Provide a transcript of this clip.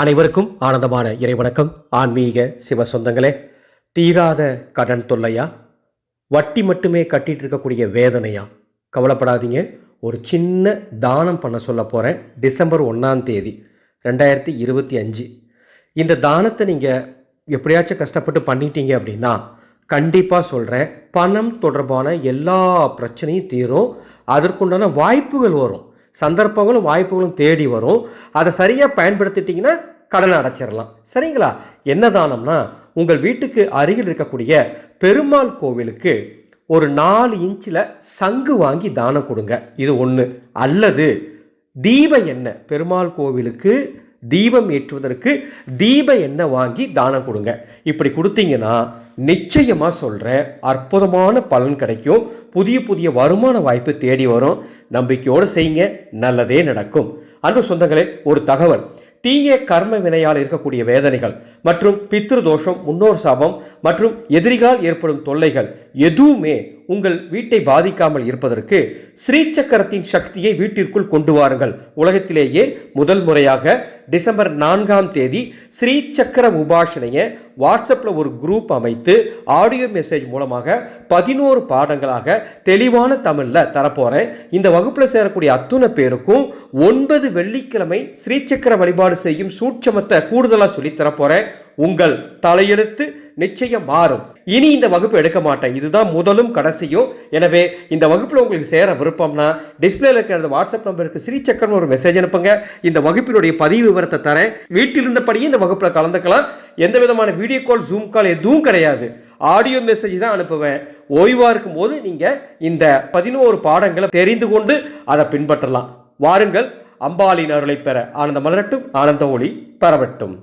அனைவருக்கும் ஆனந்தமான இறைவணக்கம். ஆன்மீக சிவ சொந்தங்களே தீராத கடன் தொல்லையா? வட்டி மட்டுமே கட்டிட்டு இருக்கக்கூடிய வேதனையா? கவலைப்படாதீங்க. ஒரு சின்ன தானம் பண்ண சொல்ல போகிறேன் டிசம்பர் ஒன்றாம் தேதி ரெண்டாயிரத்தி இருபத்தி அஞ்சு. இந்த தானத்தை நீங்கள் எப்படியாச்சும் கஷ்டப்பட்டு பண்ணிட்டீங்க அப்படின்னா கண்டிப்பாக சொல்கிறேன் பணம் தொடர்பான எல்லா பிரச்சனையும் தீரும். அதற்குண்டான வாய்ப்புகள் வரும். சந்தர்ப்பங்களும் வாய்ப்புகளும் தேடி வரும். அதை சரியாக பயன்படுத்திட்டிங்கன்னா கடனை அடைச்சிடலாம் சரிங்களா? என்ன தானம்னா உங்கள் வீட்டுக்கு அருகில் இருக்கக்கூடிய பெருமாள் கோவிலுக்கு ஒரு நாலு இன்ச்சில் சங்கு வாங்கி தானம் கொடுங்க. இது ஒன்று அல்லது தீப எண்ணெய். பெருமாள் கோவிலுக்கு தீபம் ஏற்றுவதற்கு தீப எண்ணெய் வாங்கி தானம் கொடுங்க. இப்படி கொடுத்தீங்கன்னா நிச்சயமாக சொல்கிறேன் அற்புதமான பலன் கிடைக்கும். புதிய புதிய வருமான வாய்ப்பு தேடி வரும். நம்பிக்கையோடு செய்யுங்க. நல்லதே நடக்கும். அன்பு சொந்தங்களே ஒரு தகவல். தீய கர்ம வினையால் இருக்கக்கூடிய வேதனைகள் மற்றும் பித்ரு தோஷம் முன்னோர் சாபம் மற்றும் எதிரிகால் ஏற்படும் தொல்லைகள் எதுவுமே உங்கள் வீட்டை பாதிக்காமல் இருப்பதற்கு ஸ்ரீசக்கரத்தின் சக்தியை வீட்டிற்குள் கொண்டு வாருங்கள். உலகத்திலேயே முதல் முறையாக டிசம்பர் நான்காம் தேதி ஸ்ரீசக்கர உபாசனையை வாட்ஸ்அப்பில் ஒரு குரூப் அமைத்து ஆடியோ மெசேஜ் மூலமாக பதினோரு பாடங்களாக தெளிவான தமிழில் தரப்போகிறேன் இந்த வகுப்பில் சேரக்கூடிய அத்துணை பேருக்கும் ஒன்பது வெள்ளிக்கிழமை ஸ்ரீசக்கர வழிபாடு செய்யும் சூட்சமத்தை கூடுதலாக சொல்லித் தரப்போகிறேன் உங்கள் தலையெழுத்து நிச்சயம் மாறும். இனி இந்த வகுப்பு எடுக்க மாட்டேன். இதுதான் முதலும் கடைசியும். எனவே இந்த வகுப்பில் உங்களுக்கு சேர விருப்பம்னா டிஸ்பிளேல இருக்கிற அந்த வாட்ஸ்அப் நம்பருக்கு ஸ்ரீசக்கரம் ஒரு மெசேஜ் அனுப்புங்க. இந்த வகுப்பினுடைய பதிவு விவரத்தை தரேன். வீட்டில் இருந்தபடியே இந்த வகுப்பில் கலந்துக்கலாம். எந்த விதமான வீடியோ கால் ஜூம் கால் எதுவும் கிடையாது. ஆடியோ மெசேஜ் தான் அனுப்புவேன். ஓய்வாக இருக்கும் போது நீங்கள் இந்த பதினோரு பாடங்களை தெரிந்து கொண்டு அதை பின்பற்றலாம். வாருங்கள். அம்பாளின் அருளை பெற ஆனந்த மலரட்டும் ஆனந்த ஒளி பரவட்டும்.